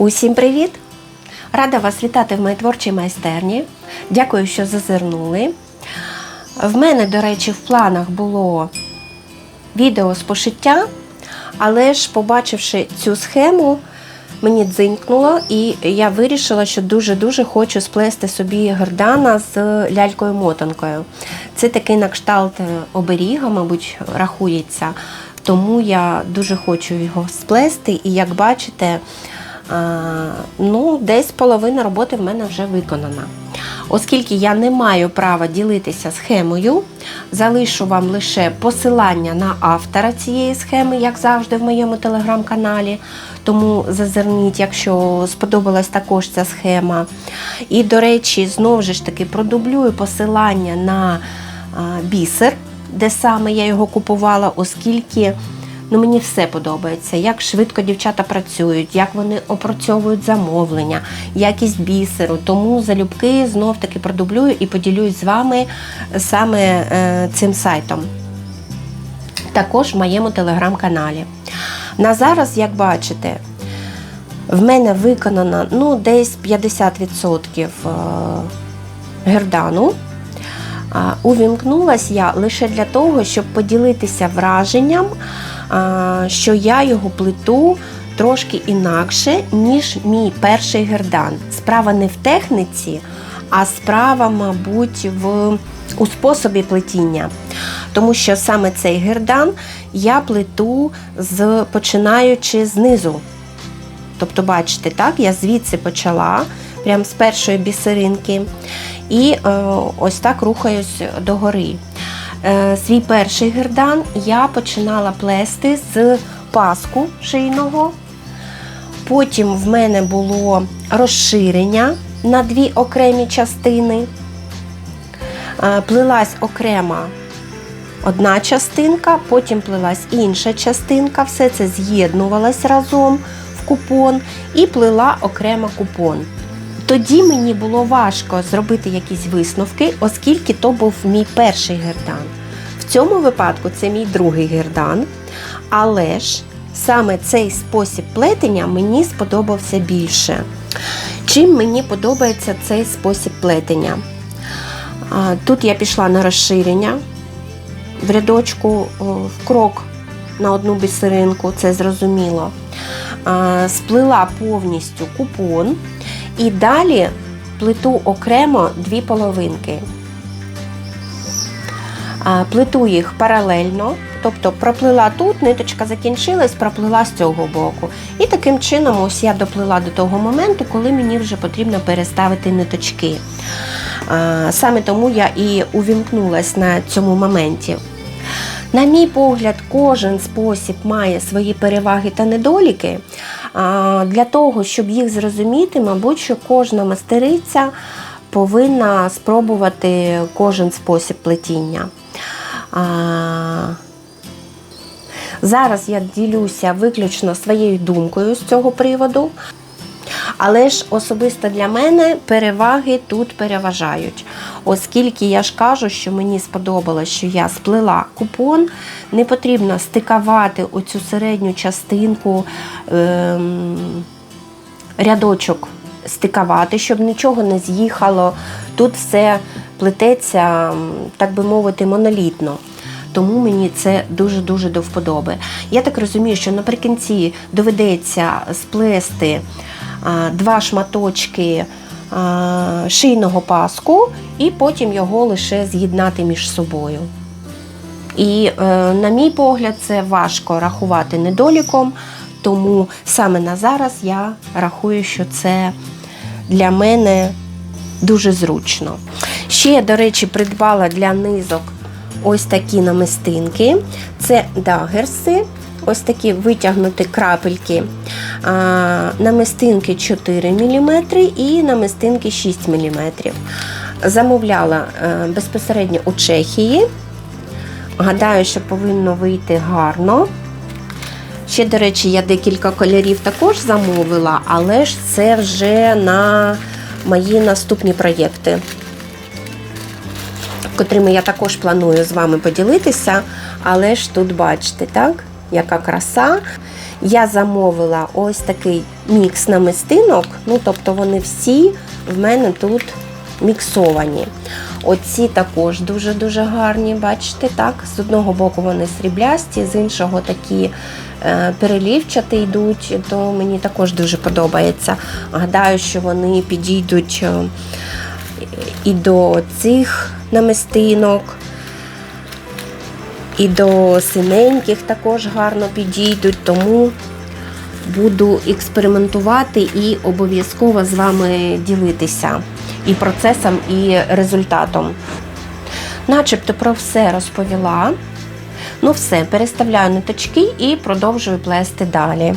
Усім привіт! Рада вас вітати в моїй творчій майстерні. Дякую, що зазирнули. В мене, до речі, в планах було відео з пошиття, але ж, побачивши цю схему, мені дзинькнуло, і я вирішила, що дуже-дуже хочу сплести собі гердана з лялькою-мотанкою. Це такий на кшталт оберіга, мабуть, рахується. Тому я дуже хочу його сплести, і як бачите, ну, десь половина роботи в мене вже виконана. Оскільки я не маю права ділитися схемою, залишу вам лише посилання на автора цієї схеми, як завжди, в моєму телеграм-каналі. Тому зазирніть, якщо сподобалась також ця схема. І, до речі, знову ж таки продублюю посилання на бісер, де саме я його купувала, оскільки. Ну, мені все подобається, як швидко дівчата працюють, як вони опрацьовують замовлення, якість бісеру. Тому залюбки знов таки продублюю і поділюсь з вами саме е, цим сайтом. Також в моєму телеграм-каналі. На зараз, як бачите, в мене виконано ну, десь 50% гердану. А, Увімкнулась я лише для того, щоб поділитися враженням, що я його плету трошки інакше, ніж мій перший гердан. Справа не в техніці, а справа, мабуть, в, у способі плетіння. Тому що саме цей гердан я плету з, починаючи знизу. Тобто, бачите, так, я звідси почала, прямо з першої бісеринки. І е, ось так рухаюсь догори. Е, свій перший гердан я починала плести з паску шийного. Потім в мене було розширення на дві окремі частини. Е, плилась окрема одна частинка, потім плилась інша частинка, все це з'єднувалось разом в купон і плила окремо купон. Тоді мені було важко зробити якісь висновки, оскільки то був мій перший гердан. В цьому випадку це мій другий гердан, але ж саме цей спосіб плетення мені сподобався більше. Чим мені подобається цей спосіб плетення? Тут я пішла на розширення в рядочку в крок на одну бісеринку, це зрозуміло. Сплила повністю купон. І далі плиту окремо дві половинки. Плиту їх паралельно, тобто проплила тут, ниточка закінчилась, проплила з цього боку. І таким чином ось я доплила до того моменту, коли мені вже потрібно переставити ниточки. Саме тому я і увімкнулась на цьому моменті. На мій погляд, кожен спосіб має свої переваги та недоліки. Для того, щоб їх зрозуміти, мабуть, що кожна мастериця повинна спробувати кожен спосіб плетіння. Зараз я ділюся виключно своєю думкою з цього приводу. Але ж особисто для мене переваги тут переважають. Оскільки я ж кажу, що мені сподобалось, що я сплела купон, не потрібно стикувати оцю середню частинку ем, рядочок стикувати, щоб нічого не з'їхало. Тут все плететься, так би мовити, монолітно. Тому мені це дуже-дуже до вподоби. Я так розумію, що наприкінці доведеться сплести два шматочки шийного паску і потім його лише з'єднати між собою. І, е, на мій погляд, це важко рахувати недоліком, тому саме на зараз я рахую, що це для мене дуже зручно. Ще я, до речі, придбала для низок ось такі намистинки. Це дагерси ось такі витягнуті крапельки. Намистинки 4 мм і намистинки 6 мм. Замовляла е, безпосередньо у Чехії. Гадаю, що повинно вийти гарно. Ще, до речі, я декілька кольорів також замовила, але ж це вже на мої наступні проєкти, котрими я також планую з вами поділитися. Але ж тут, бачите, так? яка краса. Я замовила ось такий мікс намистинок, ну тобто вони всі в мене тут міксовані. Оці також дуже-дуже гарні, бачите, так? З одного боку вони сріблясті, з іншого такі е, перелівчаті йдуть, то мені також дуже подобається. Гадаю, що вони підійдуть е, і до цих намистинок, і до синеньких також гарно підійдуть, тому буду експериментувати і обов'язково з вами ділитися і процесом, і результатом. Начебто про все розповіла. Ну все, переставляю ниточки і продовжую плести далі.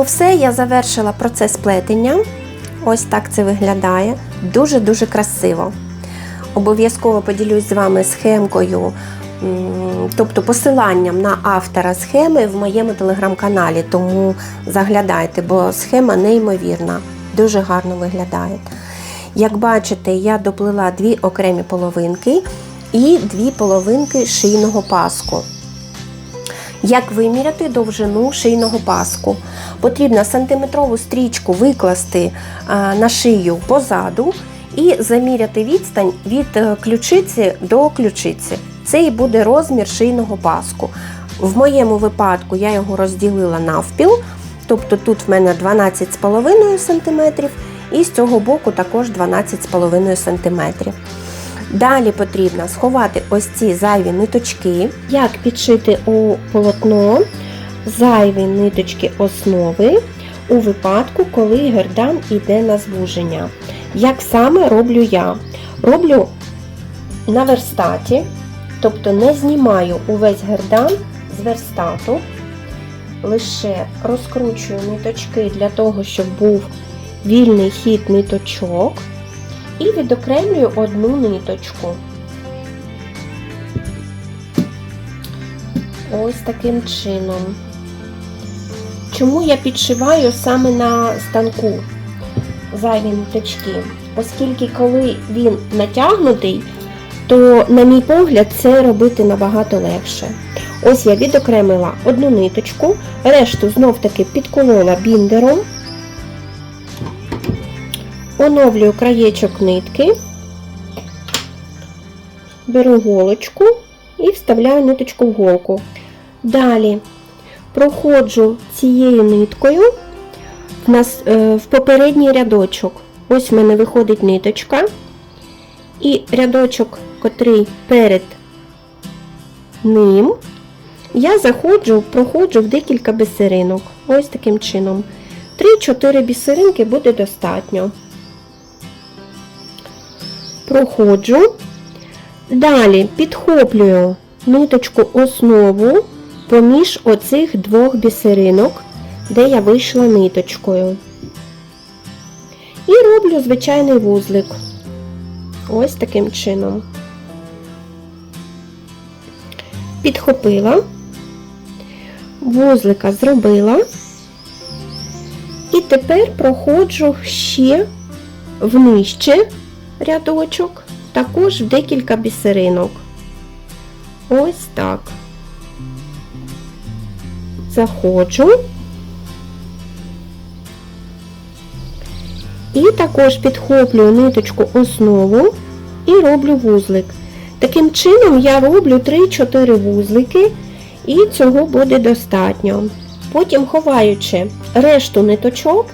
Ну, все, я завершила процес плетення. Ось так це виглядає. Дуже-дуже красиво. Обов'язково поділюсь з вами схемкою, тобто посиланням на автора схеми в моєму телеграм-каналі. Тому заглядайте, бо схема неймовірна, дуже гарно виглядає. Як бачите, я доплила дві окремі половинки і дві половинки шийного паску. Як виміряти довжину шийного паску? Потрібно сантиметрову стрічку викласти на шию позаду і заміряти відстань від е, ключиці до ключиці. Це і буде розмір шийного паску. В моєму випадку я його розділила навпіл, тобто тут в мене 12,5 см, і з цього боку також 12,5 см. Далі потрібно сховати ось ці зайві ниточки. Як підшити у полотно зайві ниточки основи у випадку, коли гердан йде на звуження. Як саме роблю я? Роблю на верстаті, тобто не знімаю увесь гердан з верстату, лише розкручую ниточки для того, щоб був вільний хід ниточок і відокремлюю одну ниточку. Ось таким чином. Чому я підшиваю саме на станку зайві ниточки? Оскільки, коли він натягнутий, то, на мій погляд, це робити набагато легше. Ось я відокремила одну ниточку, решту знов-таки підколола біндером, оновлюю краєчок нитки, беру голочку і вставляю ниточку в голку. Далі проходжу цією ниткою е, в попередній рядочок. Ось в мене виходить ниточка. І рядочок, котрий перед ним, я заходжу, проходжу в декілька бісеринок. Ось таким чином. 3-4 бісеринки буде достатньо. Проходжу. Далі підхоплюю ниточку основу поміж оцих двох бісеринок, де я вийшла ниточкою. І роблю звичайний вузлик. Ось таким чином. Підхопила, вузлика зробила. І тепер проходжу ще внижче рядочок, також декілька бісеринок. Ось так. Заходжу. І також підхоплюю ниточку основу і роблю вузлик. Таким чином я роблю 3-4 вузлики, і цього буде достатньо. Потім, ховаючи решту ниточок,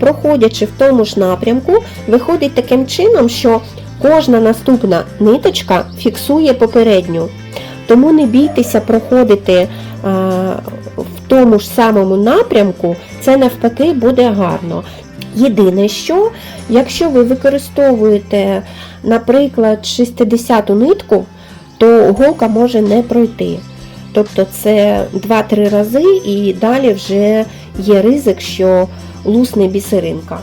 проходячи в тому ж напрямку, виходить таким чином, що кожна наступна ниточка фіксує попередню. Тому не бійтеся проходити в тому ж самому напрямку, це навпаки буде гарно. Єдине, що якщо ви використовуєте, наприклад, 60-ту нитку, то голка може не пройти. Тобто це 2-3 рази і далі вже є ризик, що лусне бісеринка.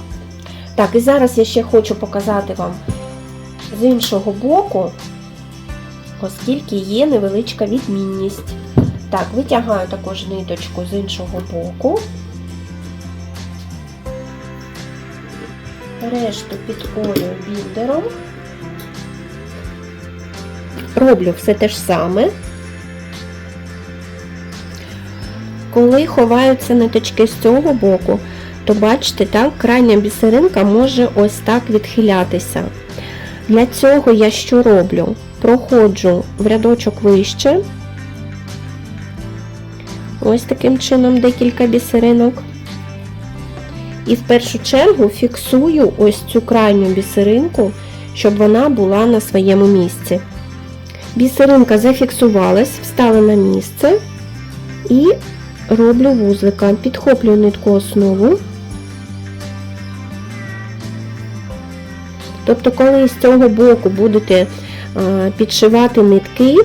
Так, і зараз я ще хочу показати вам з іншого боку, оскільки є невеличка відмінність. Так, витягаю також ниточку з іншого боку. Решту підколюю біндером. Роблю все те ж саме. Коли ховаються ниточки з цього боку, то бачите, так, крайня бісеринка може ось так відхилятися. Для цього я що роблю? Проходжу в рядочок вище, ось таким чином декілька бісеринок. І в першу чергу фіксую ось цю крайню бісеринку, щоб вона була на своєму місці. Бісеринка зафіксувалась, встала на місце і роблю вузлика, підхоплюю нитку основу. Тобто, коли з цього боку будете підшивати нитки,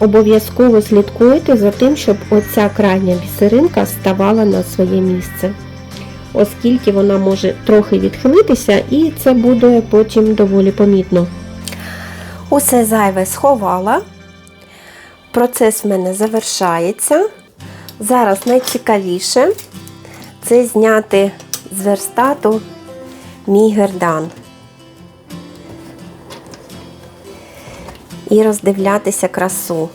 обов'язково слідкуйте за тим, щоб оця крайня бісеринка ставала на своє місце. Оскільки вона може трохи відхилитися, і це буде потім доволі помітно. Усе зайве сховала. Процес в мене завершається. Зараз найцікавіше це зняти з верстату мій гердан. І роздивлятися красу.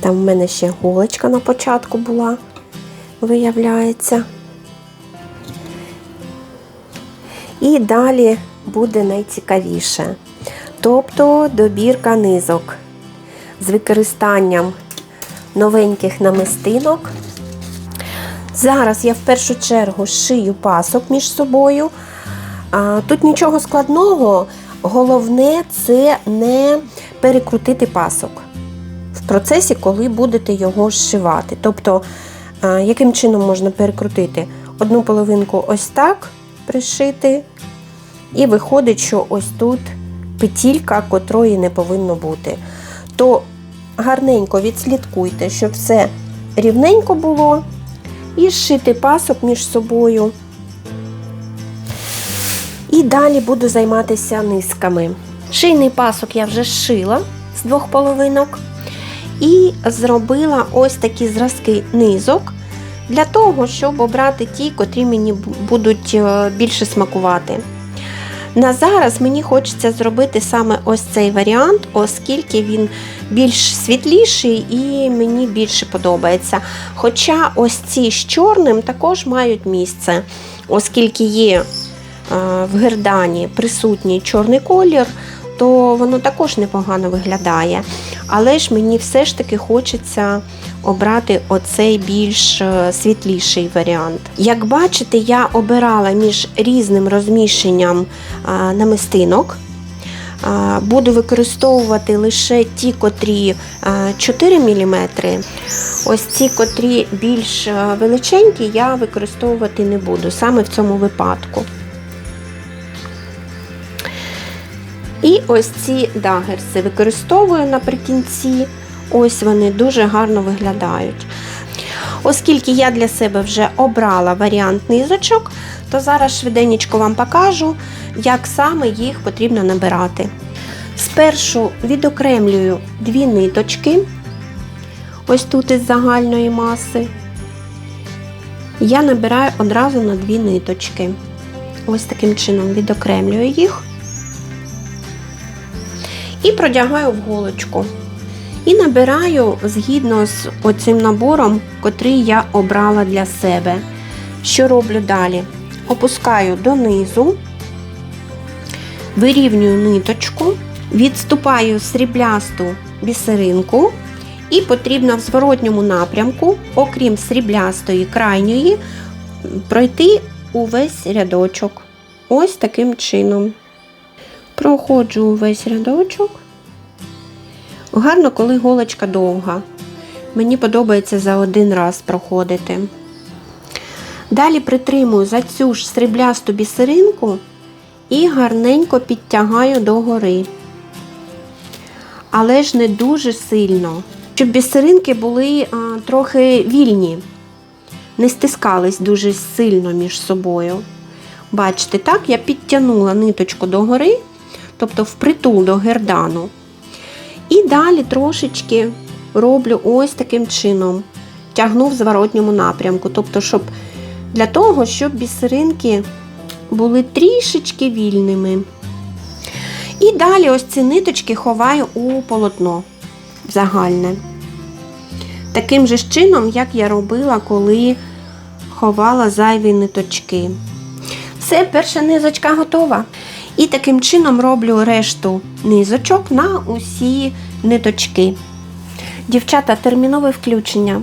Там в мене ще голочка на початку була, виявляється. І далі буде найцікавіше. Тобто добірка низок з використанням новеньких намистинок. Зараз я в першу чергу шию пасок між собою. Тут нічого складного, головне це не перекрутити пасок в процесі, коли будете його зшивати. Тобто, яким чином можна перекрутити? Одну половинку ось так пришити, і виходить, що ось тут петілька, котрої не повинно бути. То гарненько відслідкуйте, щоб все рівненько було, і зшити пасок між собою. І далі буду займатися низками. Шийний пасок я вже зшила з двох половинок. І зробила ось такі зразки низок для того, щоб обрати ті, котрі мені будуть е, більше смакувати. На зараз мені хочеться зробити саме ось цей варіант, оскільки він більш світліший і мені більше подобається. Хоча ось ці з чорним також мають місце, оскільки є е, в гердані присутній чорний колір, то воно також непогано виглядає. Але ж мені все ж таки хочеться обрати оцей більш е, світліший варіант. Як бачите, я обирала між різним розміщенням намистинок. Буду використовувати лише ті, котрі 4 мм. Ось ці, котрі більш е, величенькі, я використовувати не буду саме в цьому випадку. І ось ці дагерси використовую наприкінці. Ось вони дуже гарно виглядають. Оскільки я для себе вже обрала варіант низочок, то зараз швиденько вам покажу, як саме їх потрібно набирати. Спершу відокремлюю дві ниточки, ось тут із загальної маси. Я набираю одразу на дві ниточки. Ось таким чином відокремлюю їх і продягаю в голочку. І набираю згідно з оцим набором, котрий я обрала для себе. Що роблю далі? Опускаю донизу, вирівнюю ниточку, відступаю сріблясту бісеринку, і потрібно в зворотньому напрямку, окрім сріблястої крайньої, пройти увесь рядочок. Ось таким чином. Проходжу увесь рядочок. Гарно, коли голочка довга. Мені подобається за один раз проходити. Далі притримую за цю ж сріблясту бісеринку і гарненько підтягаю догори. Але ж не дуже сильно, щоб бісеринки були а, трохи вільні, не стискались дуже сильно між собою. Бачите, так, я підтягнула ниточку догори, тобто впритул до гердану. І далі трошечки роблю ось таким чином, тягну в зворотньому напрямку. Тобто, щоб для того, щоб бісеринки були трішечки вільними. І далі ось ці ниточки ховаю у полотно загальне. Таким же чином, як я робила, коли ховала зайві ниточки. Все, перша низочка готова. І таким чином роблю решту низочок на усі ниточки. Дівчата, термінове включення.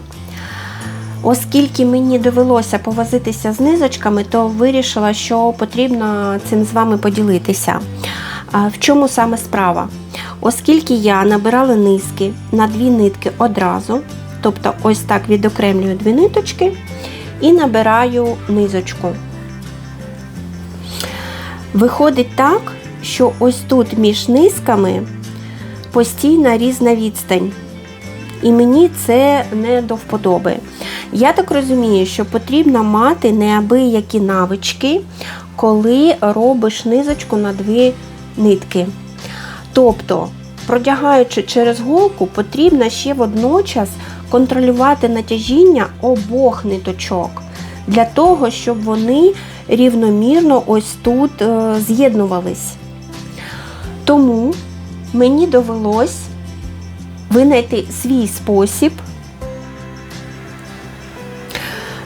Оскільки мені довелося повозитися з низочками, то вирішила, що потрібно цим з вами поділитися. В чому саме справа? Оскільки я набирала низки на дві нитки одразу, тобто ось так відокремлюю дві ниточки і набираю низочку. Виходить так, що ось тут між низками постійна різна відстань. І мені це не до вподоби. Я так розумію, що потрібно мати неабиякі навички, коли робиш низочку на дві нитки. Тобто, продягаючи через голку, потрібно ще водночас контролювати натяжіння обох ниточок, для того, щоб вони рівномірно ось тут е, з'єднувались. Тому мені довелось винайти свій спосіб.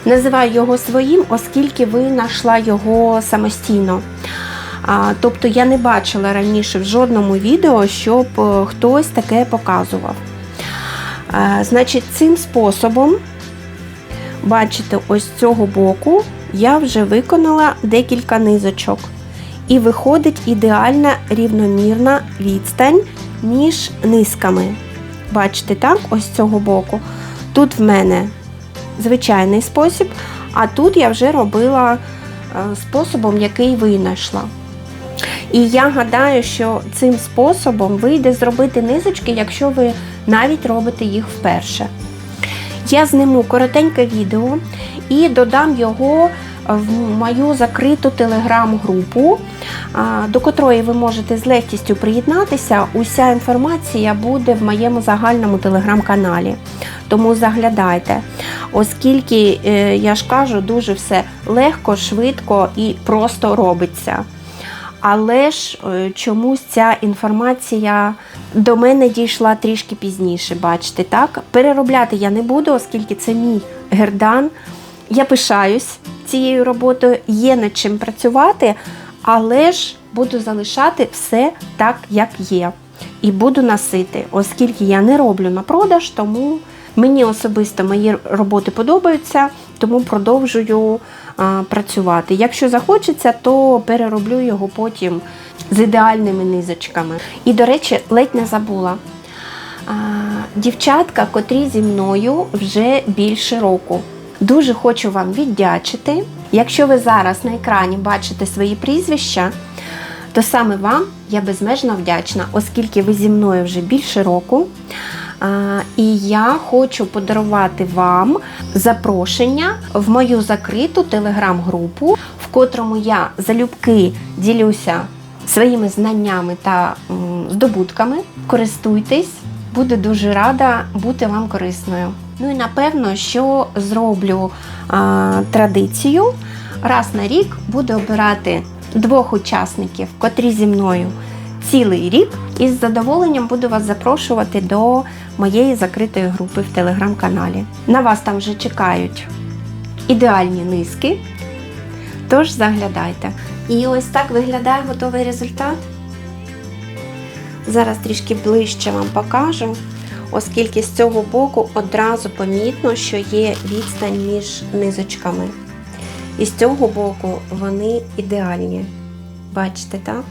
Називаю його своїм, оскільки винайшла його самостійно. А, Тобто я не бачила раніше в жодному відео, щоб е, хтось таке показував. А, Значить, цим способом, бачите, ось цього боку я вже виконала декілька низочок. І виходить ідеальна рівномірна відстань між низками. Бачите, так, ось цього боку. Тут в мене звичайний спосіб, а тут я вже робила е, способом, який винайшла. І я гадаю, що цим способом вийде зробити низочки, якщо ви навіть робите їх вперше. Я зниму коротеньке відео і додам його в мою закриту телеграм-групу, до котрої ви можете з легкістю приєднатися. Уся інформація буде в моєму загальному телеграм-каналі. Тому заглядайте, оскільки, е, я ж кажу, дуже все легко, швидко і просто робиться. Але ж е, чомусь ця інформація до мене дійшла трішки пізніше, бачите, так? Переробляти я не буду, оскільки це мій гердан. Я пишаюсь цією роботою, є над чим працювати, але ж буду залишати все так, як є. і буду носити, оскільки я не роблю на продаж, тому мені особисто мої роботи подобаються, тому продовжую а, працювати. Якщо захочеться, то перероблю його потім з ідеальними низочками. І, до речі, ледь не забула. А, дівчатка, котрі зі мною вже більше року. Дуже хочу вам віддячити. Якщо ви зараз на екрані бачите свої прізвища, то саме вам я безмежно вдячна, оскільки ви зі мною вже більше року. І я хочу подарувати вам запрошення в мою закриту телеграм-групу, в котрому я залюбки ділюся своїми знаннями та здобутками. Користуйтесь, буду дуже рада бути вам корисною. Ну і напевно, що зроблю а, традицію. Раз на рік буду обирати двох учасників, котрі зі мною цілий рік, і з задоволенням буду вас запрошувати до моєї закритої групи в телеграм-каналі. На вас там вже чекають ідеальні низки. Тож заглядайте. І ось так виглядає готовий результат. Зараз трішки ближче вам покажу, оскільки з цього боку одразу помітно, що є відстань між низочками. І з цього боку вони ідеальні. Бачите, так?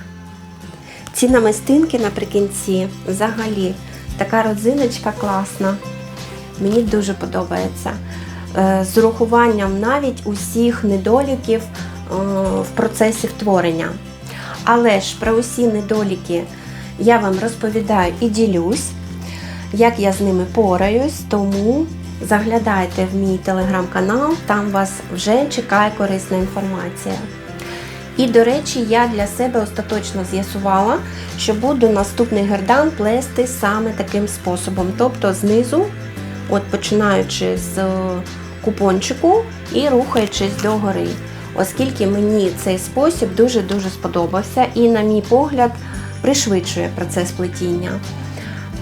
Ці намистинки наприкінці взагалі така родзиночка класна. Мені дуже подобається. Е, З урахуванням навіть усіх недоліків е, в процесі втворення. Але ж про усі недоліки я вам розповідаю і ділюсь, як я з ними пораюсь, тому заглядайте в мій телеграм-канал, там вас вже чекає корисна інформація. І, до речі, я для себе остаточно з'ясувала, що буду наступний гердан плести саме таким способом. Тобто знизу, от починаючи з е, купончику і рухаючись до гори. Оскільки мені цей спосіб дуже-дуже сподобався і, на мій погляд, пришвидшує процес плетіння.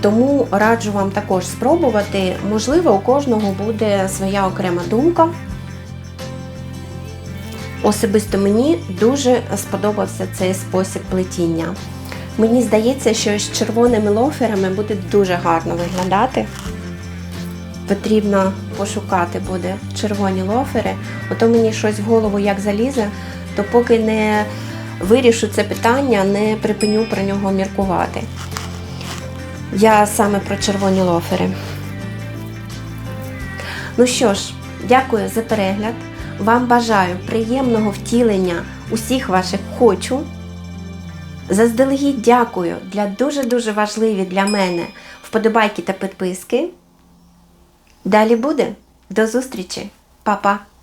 Тому раджу вам також спробувати. Можливо, у кожного буде своя окрема думка. Особисто мені дуже сподобався цей спосіб плетіння. Мені здається, що з червоними лоферами буде дуже гарно виглядати. Потрібно пошукати буде червоні лофери. Ото мені щось в голову як залізе, то поки не вирішу це питання, не припиню про нього міркувати. Я саме про червоні лофери. Ну що ж, дякую за перегляд. Вам бажаю приємного втілення усіх ваших хочу. Заздалегідь дякую для дуже-дуже важливі для мене вподобайки та підписки. Далі буде. До зустрічі, Па-па!